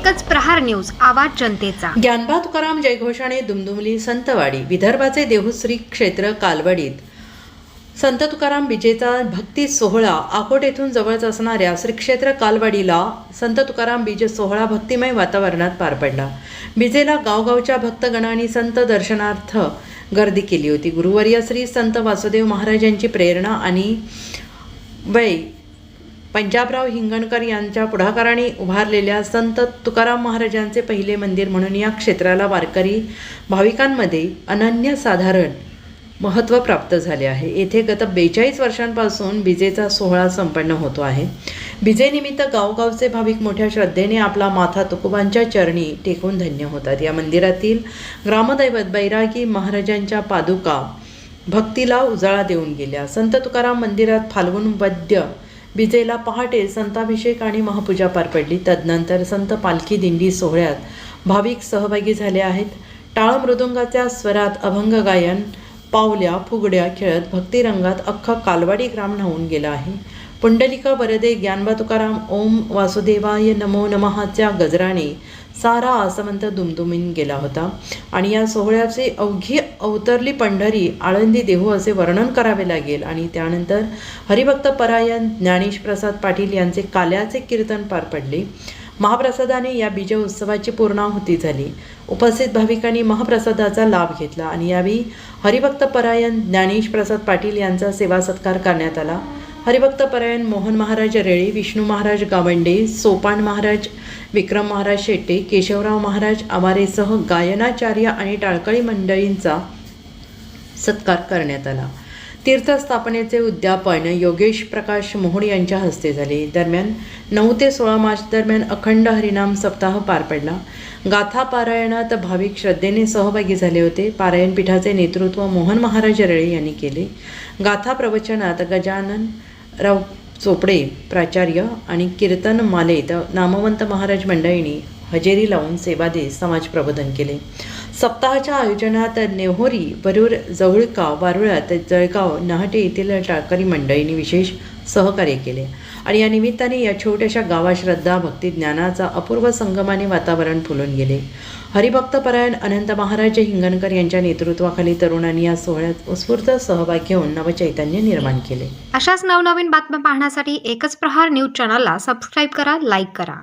एकच प्रहार न्यूज आवाज जनतेचा. ज्ञानबा तुकाराम जयघोषाने दुमदुमली संतवाडी विदर्भाचे देहुश्री क्षेत्र कालवाडीत. संत तुकाराम बीजेचा भक्ती सोहळा आकोट येथून जवळच असणाऱ्या श्री क्षेत्र कालवाडीला संत तुकाराम बीज सोहळा भक्तिमय वातावरणात पार पडला. बीजेला गावगावच्या भक्तगणांनी संत दर्शनार्थ गर्दी केली होती. गुरुवर्य श्री संत वासुदेव महाराजांची प्रेरणा आणि वै पंजाबराव हिंगणकर यांच्या पुढाकाराने उभारलेल्या संत तुकाराम महाराजांचे पहिले मंदिर म्हणून या क्षेत्राला वारकरी भाविकांमध्ये अनन्यसाधारण महत्त्व प्राप्त झाले आहे. येथे गत बेचाळीस वर्षांपासून बिजेचा सोहळा संपन्न होतो आहे. बिजेनिमित्त गावगावचे भाविक मोठ्या श्रद्धेने आपला माथा तुकोबांच्या चरणी टेकून धन्य होतात. या मंदिरातील ग्रामदैवत बैरागी महाराजांच्या पादुका भक्तीला उजाळा देऊन गेल्या. संत तुकाराम मंदिरात फाल्गुन वद्य बिजेला पहाटे संताभिषेक आणि महापूजा पार पडली. तदनंतर संत पालखी दिंडी सोहळ्यात भाविक सहभागी झाले आहेत. टाळ मृदुंगाच्या स्वरात अभंग गायन पावल्या फुगड्या खेळत भक्तिरंगात अख्खा कालवाडी ग्राम न्हावून गेला आहे. पुंडलिका वरदे ज्ञानबा तुकाराम ओम वासुदेवाय नमो नमहाच्या गजराने सारा आसमंत दुमदुमीन गेला होता. आणि या सोहळ्याचे अवघी अवतरली पंढरी आळंदी देहू असे वर्णन करावे लागेल. आणि त्यानंतर हरिभक्त परायण ज्ञानेशप्रसाद पाटील यांचे काल्याचे कीर्तन पार पडले. महाप्रसादाने या बीज उत्सवाची पूर्णाहुती झाली. उपस्थित भाविकांनी महाप्रसादाचा लाभ घेतला. आणि यावेळी हरिभक्त परायण ज्ञानेशप्रसाद पाटील यांचा सेवा सत्कार करण्यात आला. हरिभक्त परायण मोहन महाराज रेळे विष्णू महाराज गावंडे सोपान महाराज विक्रम महाराज शेट्टे केशवराव महाराज आवारेसह गायनाचार्य आणि टाळकळी मंडळींचा सत्कार करण्यात आला. तीर्थस्थापनेचे उद्यापन योगेश प्रकाश मोहोळ यांच्या हस्ते झाले. दरम्यान नऊ ते सोळा मार्च दरम्यान अखंड हरिनाम सप्ताह पार पडला. गाथा पारायणात भाविक श्रद्धेने सहभागी झाले होते. पारायण पीठाचे नेतृत्व मोहन महाराज रळे यांनी केले. गाथा प्रवचनात गजानन राव चोपडे प्राचार्य आणि कीर्तन मालेत नामवंत महाराज मंडळींनी हजेरी लावून सेवा देत समाज प्रबोधन केले. सप्ताहाच्या आयोजनात नेहोरी वरूर जवळका वारुळात जळगाव नाहटे येथील टाळकरी मंडळींनी विशेष सहकार्य केले. आणि या निमित्ताने या छोट्याशा गावात श्रद्धा भक्ती ज्ञानाचा अपूर्व संगमाने वातावरण फुलून गेले. हरिभक्तपरायण अनंत महाराज हिंगणकर यांच्या नेतृत्वाखाली तरुणांनी या सोहळ्यात उत्स्फूर्त सहभाग घेऊन नवचैतन्य निर्माण केले. अशाच नवनवीन बातम्या पाहण्यासाठी एकच प्रहार न्यूज चॅनलला सबस्क्राईब करा लाईक करा.